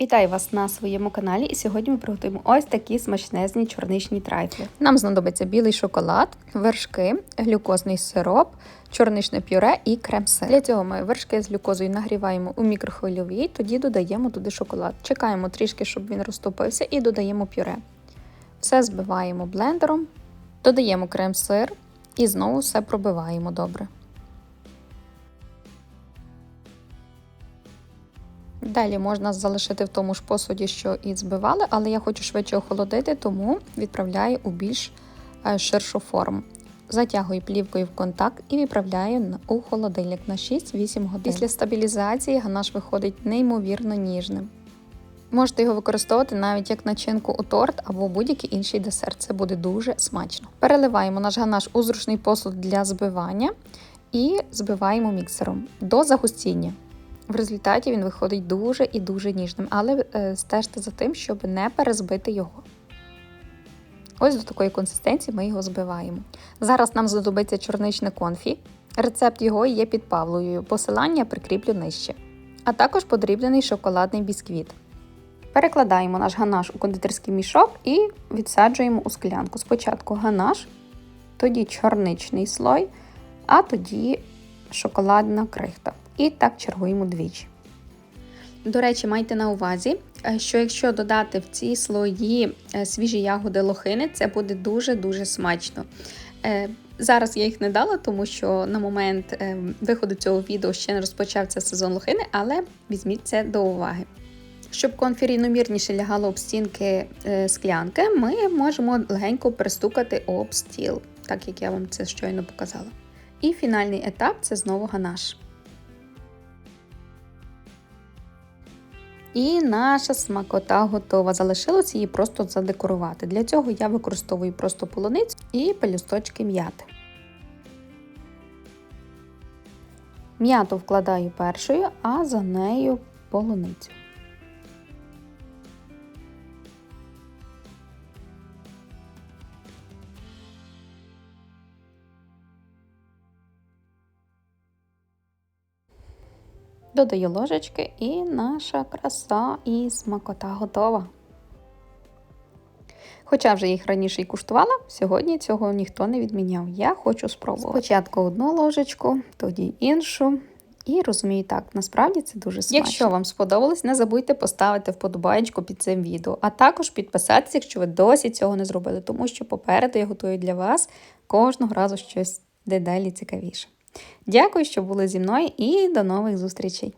Вітаю вас на своєму каналі, і сьогодні ми приготуємо ось такі смачнезні чорничні трайфли. Нам знадобиться білий шоколад, вершки, глюкозний сироп, чорничне пюре і крем-сир. Для цього ми вершки з глюкозою нагріваємо у мікрохвильовій, тоді додаємо туди шоколад. Чекаємо трішки, щоб він розтопився, і додаємо пюре. Все збиваємо блендером, додаємо крем-сир і знову все пробиваємо добре. Далі можна залишити в тому ж посуді, що і збивали, але я хочу швидше охолодити, тому відправляю у більш е, ширшу форму. Затягую плівкою в контакт і відправляю у холодильник на 6-8 годин. Після стабілізації ганаш виходить неймовірно ніжним. Можете його використовувати навіть як начинку у торт або будь-який інший десерт. Це буде дуже смачно. Переливаємо наш ганаш у зручний посуд для збивання і збиваємо міксером до загустіння. В результаті він виходить дуже і дуже ніжним, але е, стежте за тим, щоб не перезбити його. Ось до такої консистенції ми його збиваємо. Зараз нам знадобиться чорничне конфі. Рецепт його є під Павлою. Посилання прикріплю нижче. А також подріблений шоколадний бісквіт. Перекладаємо наш ганаш у кондитерський мішок і відсаджуємо у склянку. Спочатку ганаш, тоді чорничний слой, а тоді шоколадна крихта. І так чергуємо двічі. До речі, майте на увазі, е, що якщо додати в ці слої е, свіжі ягоди лохини, це буде дуже-дуже смачно. Е, зараз я їх не дала, тому що на момент виходу цього відео ще не розпочався сезон лохини, але візьміть це до уваги. Щоб конфі рівномірніше лягало об стінки склянки, ми можемо легенько пристукати об стіл, так як я вам це щойно показала. І фінальний етап це знову ганаш. І наша смакота готова. Залишилось її просто задекорувати. Для цього я використовую просто полуницю і пелюсточки м'яти. М'яту вкладаю першою, а за нею полуницю. Додаю ложечки і наша краса і смакота готова. Хоча вже їх раніше і куштувала, сьогодні цього ніхто не відміняв. Я хочу спробувати. Спочатку одну ложечку, тоді іншу. І розумію, так, насправді це дуже смачно. Якщо вам сподобалось, не забудьте поставити вподобайку під цим відео, а також підписатися, якщо ви досі цього не зробили, тому що попереду я готую для вас кожного разу щось дедалі цікавіше. Дякую, що були зі мною, і до нових зустрічей!